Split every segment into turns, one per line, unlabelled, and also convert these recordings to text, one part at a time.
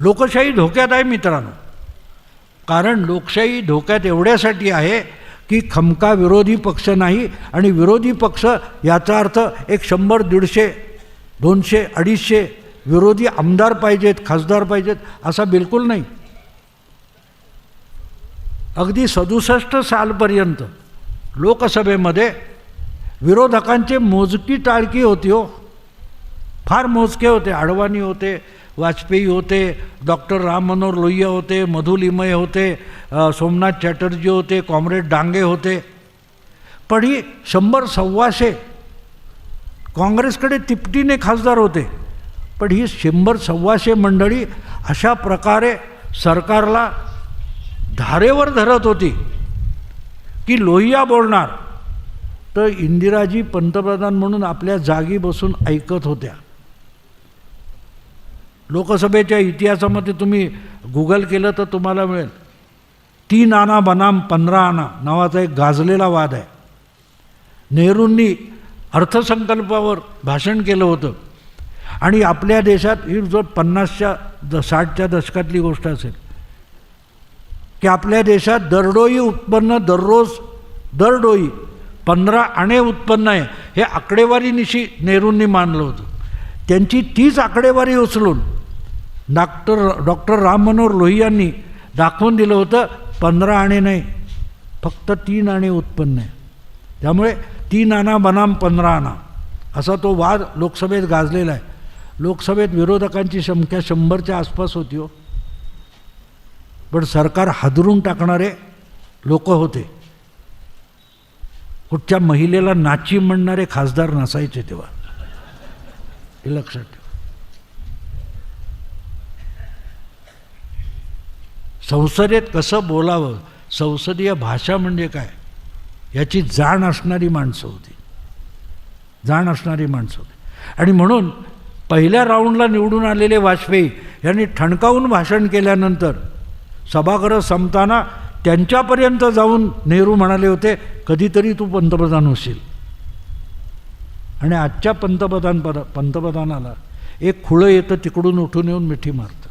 लोकशाही धोक्यात आहे मित्रांनो. कारण लोकशाही धोक्यात एवढ्यासाठी आहे की खमका विरोधी पक्ष नाही आणि विरोधी पक्ष याचा अर्थ एक शंभर दीडशे दोनशे अडीचशे विरोधी आमदार पाहिजेत खासदार पाहिजेत असा बिलकुल नाही. अगदी सदुसष्ट सालपर्यंत लोकसभेमध्ये विरोधकांचे मोजकी टाळकी होती हो. फार मोजके होते अडवाणी होते वाजपेयी होते डॉक्टर राम मनोहर लोहिया होते मधु लिमये होते सोमनाथ चॅटर्जी होते कॉम्रेड डांगे होते. पण ही शंभर सव्वाशे काँग्रेसकडे तिपटीने खासदार होते. पण ही शंभर सव्वाशे मंडळी अशा प्रकारे सरकारला धारेवर धरत होती. की लोहिया बोलणार. तर इंदिराजी पंतप्रधान म्हणून आपल्या जागी बसून ऐकत होत्या. लोकसभेच्या इतिहासामध्ये तुम्ही गुगल केलं तर तुम्हाला मिळेल. तीन आना बनाम पंधरा आना नावाचा एक गाजलेला वाद आहे. नेहरूंनी अर्थसंकल्पावर भाषण केलं होतं. आणि आपल्या देशात ही जो पन्नासच्या द साठच्या दशकातली गोष्ट असेल की आपल्या देशात दरडोई उत्पन्न दररोज दरडोई पंधरा आणे उत्पन्न आहे हे आकडेवारीनिशी नेहरूंनी मानलं होतं. त्यांची तीच आकडेवारी उचलून डॉक्टर डॉक्टर राम मनोहर लोहियांनी दाखवून दिलं होतं पंधरा आणे नाही फक्त तीन आणे उत्पन्न आहे. त्यामुळे तीन आणा बनाम पंधरा आणा. असा तो वाद लोकसभेत गाजलेला आहे. लोकसभेत विरोधकांची संख्या शंभरच्या आसपास होती हो. पण सरकार हादरून टाकणारे लोक होते. कुठच्या महिलेला नाची म्हणणारे खासदार नसायचे तेव्हा. हे लक्षात ठेवा. संसदेत कसं बोलावं? संसदीय भाषा म्हणजे काय? याची जाण असणारी माणसं होती. जाण असणारी माणसं होती. आणि म्हणून पहिल्या राऊंडला निवडून आलेले वाजपेयी यांनी ठणकावून भाषण केल्यानंतर सभागृह संपताना त्यांच्यापर्यंत जाऊन नेहरू म्हणाले होते कधीतरी तू पंतप्रधान होशील. आणि आजच्या पंतप्रधान पर पंतप्रधानाला एक खुळं येतं तिकडून उठून येऊन मिठी मारतं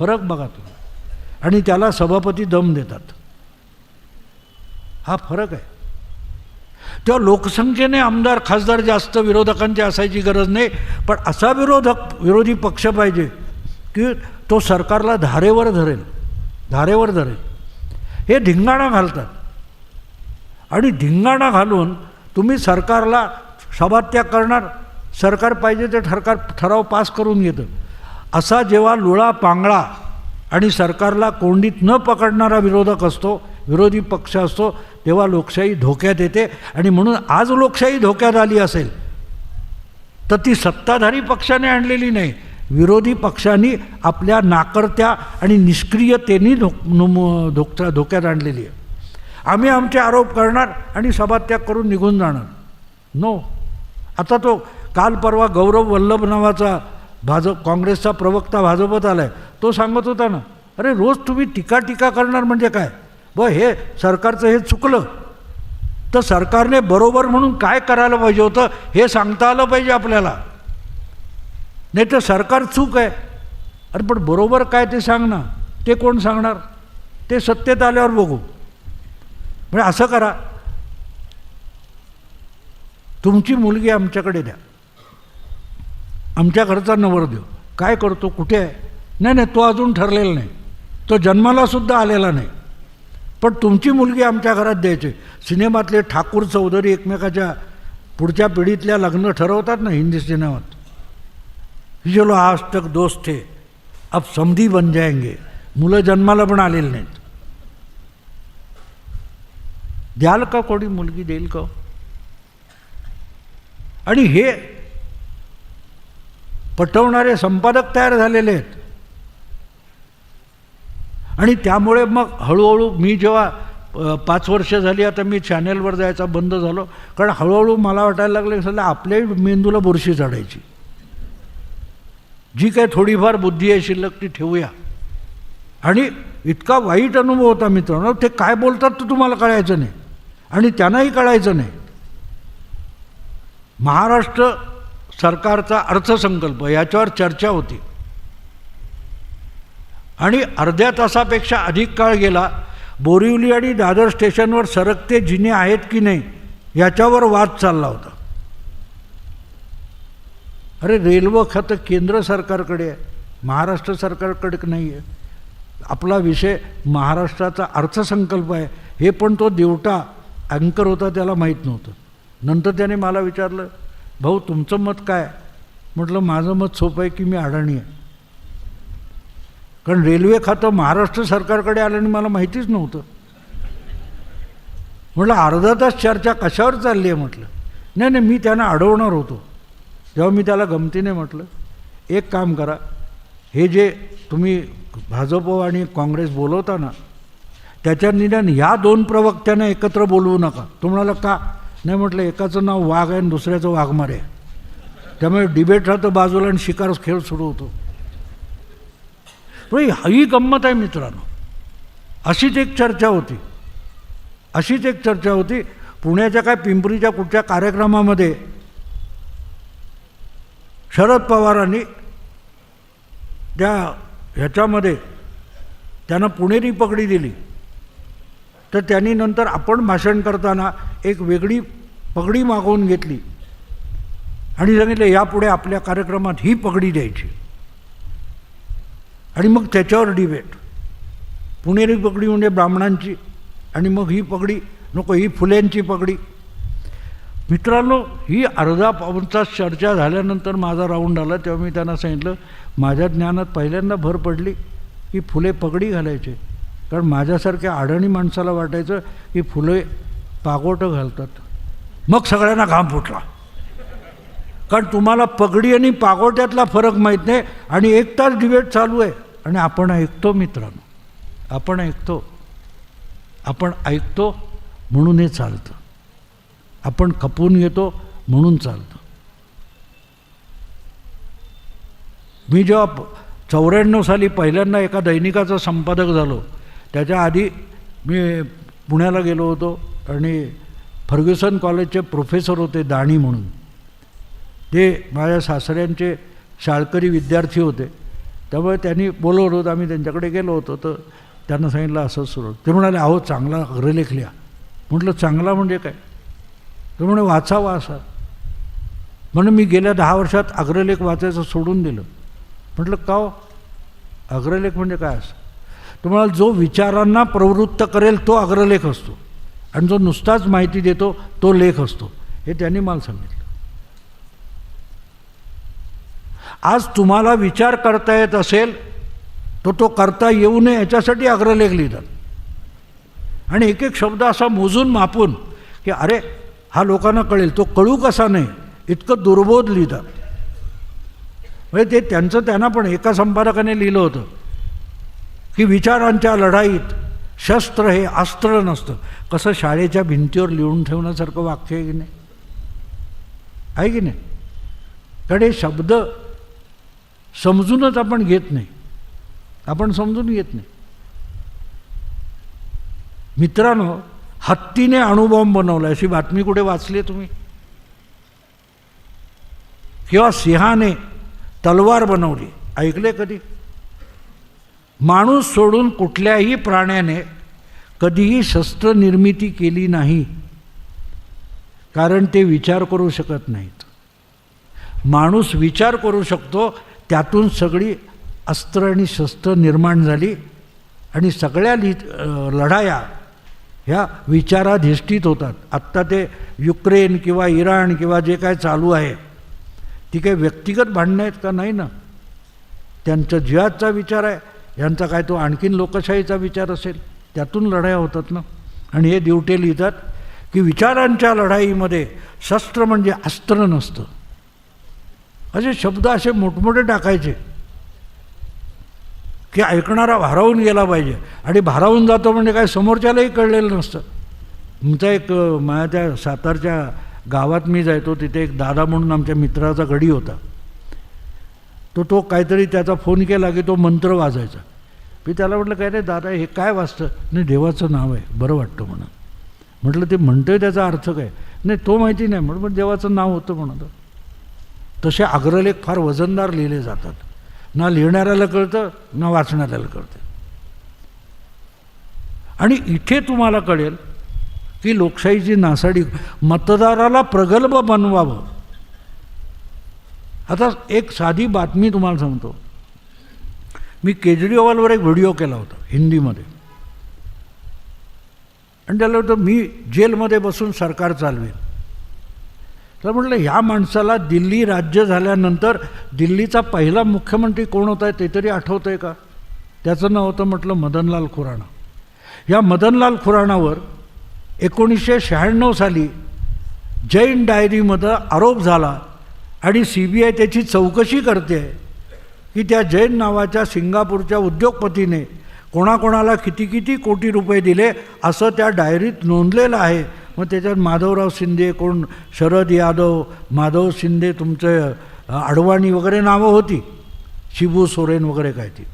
फरक बघा तुम्ही. आणि त्याला सभापती दम देतात. हा फरक आहे. तेव्हा लोकसंख्येने आमदार खासदार जास्त विरोधकांची असायची गरज नाही पण असा विरोधक विरोधी पक्ष पाहिजे की तो सरकारला धारेवर धरेल धारेवर धरेल. हे धिंगाणा घालतात. आणि धिंगाणा घालून तुम्ही सरकारला सभात्याग करणार सरकार पाहिजे ते ठरकार ठराव पास करून घेतं. असा जेव्हा लुळा पांगळा आणि सरकारला कोंडीत न पकडणारा विरोधक असतो विरोधी पक्ष असतो तेव्हा लोकशाही धोक्यात येते आणि म्हणून आज लोकशाही धोक्यात आली असेल तर ती सत्ताधारी पक्षाने आणलेली नाही. विरोधी पक्षांनी आपल्या नाकर्त्या आणि निष्क्रियतेने धोक धोक्या धोक धोक्यात आणलेली आहे. आम्ही आमचे आरोप करणार आणि सभात्याग करून निघून जाणार. नो आता तो काल परवा गौरव वल्लभ नावाचा भाजप काँग्रेसचा प्रवक्ता भाजपत आला आहे तो सांगत होता ना अरे रोज तुम्ही टीका टीका करणार म्हणजे काय? ब हे सरकारचं हे चुकलं. तर सरकारने बरोबर म्हणून काय करायला पाहिजे होतं हे सांगता आलं पाहिजे आपल्याला. नाही तर सरकार चूक आहे. अरे पण बरोबर काय ते सांग ना. ते कोण सांगणार? ते सत्तेत आल्यावर बघू. म्हणजे असं करा. तुमची मुलगी आमच्याकडे द्या. आमच्या घरचा नवरदेव काय करतो? कुठे आहे? नाही नाही तो अजून ठरलेला नाही. तो जन्मालासुद्धा आलेला नाही. पण तुमची मुलगी आमच्या घरात द्यायची. सिनेमातले ठाकूर चौधरी एकमेकाच्या पुढच्या पिढीतल्या लग्न ठरवतात ना हिंदी सिनेमात? ही चलो आज तक दोस्त थे अब समधी बन जाएंगे मुलं जन्माला पण आलेली नाहीत. द्याल का कोणी मुलगी? देईल का? आणि हे पटवणारे संपादक तयार झालेले आहेत. आणि त्यामुळे मग हळूहळू मी जेव्हा पाच वर्ष झाली आता मी चॅनेलवर जायचा बंद झालो. कारण हळूहळू मला वाटायला लागलं सध्या आपल्याही मेंदूला बुरशी चढायची. जी काय थोडीफार बुद्धी आहे शिल्लक ती ठेवूया. आणि इतका वाईट अनुभव होता मित्रांनो ते काय बोलतात तर तुम्हाला कळायचं नाही. आणि त्यांनाही कळायचं नाही. महाराष्ट्र सरकारचा अर्थसंकल्प याच्यावर चर्चा होती. आणि अर्ध्या तासापेक्षा अधिक काळ गेला बोरिवली आणि दादर स्टेशनवर सरकते जिने आहेत की नाही याच्यावर वाद चालला होता. अरे रेल्वे खातं केंद्र सरकारकडे आहे महाराष्ट्र सरकारकडे नाही आहे. आपला विषय महाराष्ट्राचा अर्थसंकल्प आहे हे पण तो देवटा अँकर होता त्याला माहीत नव्हतं. नंतर त्याने मला विचारलं भाऊ तुमचं मत काय? म्हटलं माझं मत सोपं आहे की मी अडाणी आहे कारण रेल्वे खातं महाराष्ट्र सरकारकडे आलं आणि मला माहितीच नव्हतं. म्हटलं अर्धा तास चर्चा कशावर चालली आहे म्हटलं? नाही नाही मी त्यांना अडवणार होतो. जेव्हा मी त्याला गमतीने म्हटलं एक काम करा हे जे तुम्ही भाजप आणि काँग्रेस बोलवता ना त्याच्या निदान ह्या दोन प्रवक्त्यांना एकत्र बोलवू नका. तुम्हाला का नाही म्हटलं एकाचं नाव वाघ आहे आणि दुसऱ्याचं वाघमारे आहे. त्यामुळे डिबेट राहतं बाजूला आणि शिकार खेळ सुरू होतो. पण ही गंमत आहे मित्रांनो. अशीच एक चर्चा होती. अशीच एक चर्चा होती. पुण्याच्या काय पिंपरीच्या कुठच्या कार्यक्रमामध्ये शरद पवारांनी त्या ह्याच्यामध्ये त्यांना पुणेरी पगडी दिली. तर त्यांनी नंतर आपण भाषण करताना एक वेगळी पगडी मागवून घेतली. आणि सांगितलं यापुढे आपल्या कार्यक्रमात ही पगडी द्यायची. आणि मग त्याच्यावर डिबेट पुणेरी पगडी म्हणजे ब्राह्मणांची आणि मग ही पगडी नको ही फुल्यांची पगडी. मित्रांनो ही अर्धा पाऊनचा चर्चा झाल्यानंतर माझा राऊंड आला. तेव्हा मी त्यांना सांगितलं माझ्या ज्ञानात पहिल्यांदा भर पडली की फुले पगडी घालायचे. कारण माझ्यासारख्या अडणी माणसाला वाटायचं की फुले पागोटं घालतात. मग सगळ्यांना घाम फुटला. कारण तुम्हाला पगडी आणि पागोट्यातला फरक माहीत नाही आणि एक तास डिबेट चालू आहे. आणि आपण ऐकतो मित्रांनो. आपण ऐकतो. आपण ऐकतो म्हणून हे चालतं. आपण खपवून घेतो म्हणून चालतं. मी जेव्हा चौऱ्याण्णव साली पहिल्यांदा एका दैनिकाचा संपादक झालो त्याच्या आधी मी पुण्याला गेलो होतो आणि फर्ग्युसन कॉलेजचे प्रोफेसर होते दाणी म्हणून. ते माझ्या सासऱ्यांचे शाळकरी विद्यार्थी होते. त्यामुळे त्यांनी बोलवलं होतं आम्ही त्यांच्याकडे गेलो होतो तर त्यांना सांगितलं असं सुरू ते म्हणाले अहो चांगला अग्रलेख लिहा. म्हटलं चांगला म्हणजे काय? तर म्हणे वाचावा असा. म्हणून मी गेल्या दहा वर्षात अग्रलेख वाचायचं सोडून दिलं. म्हटलं का अग्रलेख म्हणजे काय असं? तुम्हाला जो विचारांना प्रवृत्त करेल तो अग्रलेख असतो. आणि जो नुसताच माहिती देतो तो लेख असतो. हे त्यांनी मला सांगितलं. आज तुम्हाला विचार करता येत असेल तर तो करता येऊ नये याच्यासाठी अग्रलेख लिहितात. आणि एक एक शब्द असा मोजून मापून की अरे हा लोकांना कळेल तो कळू कसा नाही इतकं दुर्बोध लिहितात. म्हणजे ते त्यांचं त्यांना पण एका संपादकाने लिहिलं होतं. की विचारांच्या लढाईत शस्त्र हे अस्त्र नसतं. कसं शाळेच्या भिंतीवर लिहून ठेवण्यासारखं वाक्य आहे की नाही? आहे की नाही? कारण हे शब्द समजूनच आपण घेत नाही. आपण समजून घेत नाही. मित्रांनो हत्तीने अणुबॉम्ब बनवला. अशी बातमी कुठे वाचली आहे तुम्ही? किंवा सिंहाने तलवार बनवली. ऐकले कधी? माणूस सोडून कुठल्याही प्राण्याने कधीही शस्त्र निर्मिती केली नाही कारण ते विचार करू शकत नाहीत. माणूस विचार करू शकतो त्यातून सगळी अस्त्र आणि शस्त्र निर्माण झाली आणि सगळ्या लि लढाया ह्या विचाराधिष्ठित होतात. आत्ता ते युक्रेन किंवा इराण किंवा जे काय चालू आहे ती काही व्यक्तिगत भांडणं आहेत का? नाही ना. त्यांचा जिहादचा विचार आहे यांचा काय तो आणखीन लोकशाहीचा विचार असेल? त्यातून लढाया होतात ना. आणि हे दिवटे लिहितात की विचारांच्या लढाईमध्ये शस्त्र म्हणजे अस्त्र नसतं. असे शब्द असे मोठमोठे टाकायचे की ऐकणारा भारावून गेला पाहिजे. आणि भारावून जातो म्हणजे काय? समोरच्यालाही कळलेलं नसतं. तुमचा एक माझ्या त्या सातारच्या गावात मी जायचो तिथे एक दादा म्हणून आमच्या मित्राचा गडी होता. तो तो काहीतरी त्याचा फोन केला की तो मंत्र वाजायचा. मी त्याला म्हटलं काय रे दादा हे काय वाचतं? नाही देवाचं नाव आहे बरं वाटतं म्हणून. म्हटलं ते म्हणतोय त्याचा अर्थ काय? नाही तो माहिती नाही. म्हणून पण देवाचं नाव होतं म्हणत तसे अग्रलेख फार वजनदार लिहिले जातात. ना लिहिणाऱ्याला कळतं ना वाचणाऱ्याला कळतं. आणि इथे तुम्हाला कळेल की लोकशाहीची नासाडी मतदाराला प्रगल्भ बनवावं. आता एक साधी बातमी तुम्हाला सांगतो. मी केजरीवालवर एक व्हिडिओ केला होता हिंदीमध्ये. आणि त्याला होतं मी जेलमध्ये बसून सरकार चालवेन. तर म्हटलं ह्या माणसाला दिल्ली राज्य झाल्यानंतर दिल्लीचा पहिला मुख्यमंत्री कोण होता आहे ते तरी आठवतं आहे का? त्याचं नाव होतं म्हटलं मदनलाल खुराणा या मदनलाल खुराणावर एकोणीसशे शहाण्णव साली जैन डायरीमध्ये आरोप झाला आणि सी बी आय त्याची चौकशी करते. की त्या जैन नावाच्या सिंगापूरच्या उद्योगपतीने कोणाकोणाला किती किती कोटी रुपये दिले असं त्या डायरीत नोंदलेलं आहे. मग त्याच्यात माधवराव शिंदे कोण शरद यादव माधव शिंदे तुमचे अडवाणी वगैरे नावं होती. शिबू सोरेन वगैरे काय ती.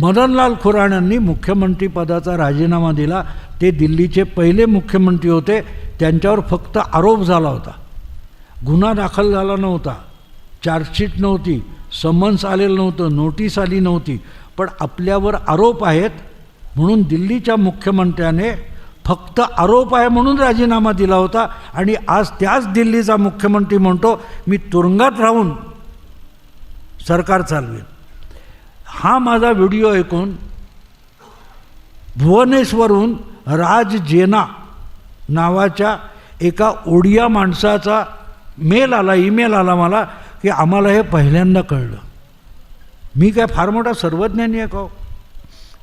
मदनलाल खुराण्यांनी मुख्यमंत्रीपदाचा राजीनामा दिला. ते दिल्लीचे पहिले मुख्यमंत्री होते. त्यांच्यावर फक्त आरोप झाला होता. गुन्हा दाखल झाला नव्हता. चार्जशीट नव्हती. समन्स आलेलं नव्हतं. नोटीस आली नव्हती. पण आपल्यावर आरोप आहेत म्हणून दिल्लीच्या मुख्यमंत्र्याने फक्त आरोप आहे म्हणून राजीनामा दिला होता आणि आज त्याच दिल्लीचा मुख्यमंत्री म्हणतो मी तुरुंगात राहून सरकार चालवेन. हा माझा व्हिडिओ ऐकून भुवनेश्वरून राज जेना नावाच्या एका ओडिया माणसाचा मेल आला ईमेल आला मला की आम्हाला हे पहिल्यांदा कळलं. मी काय फार मोठा सर्वज्ञानी आहे का हो?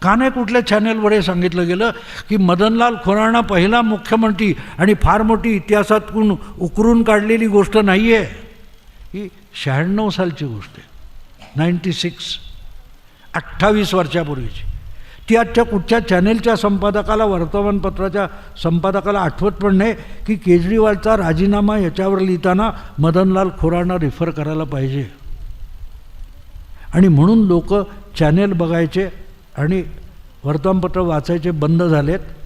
का नाही कुठल्या चॅनेलवर हे सांगितलं गेलं की मदनलाल खुराणा पहिला मुख्यमंत्री आणि फार मोठी इतिहासातून उकरून काढलेली गोष्ट नाही आहे ही शहाण्णव सालची गोष्ट आहे. नाईन्टी सिक्स अठ्ठावीस वर्षापूर्वीची. ती आजच्या कुठच्या चॅनेलच्या संपादकाला वर्तमानपत्राच्या संपादकाला आठवत पण नाही की केजरीवालचा राजीनामा याच्यावर लिहिताना मदनलाल खुराणा रिफर करायला पाहिजे. आणि म्हणून लोक चॅनेल बघायचे आणि वर्तमानपत्र वाचायचे बंद झालेत.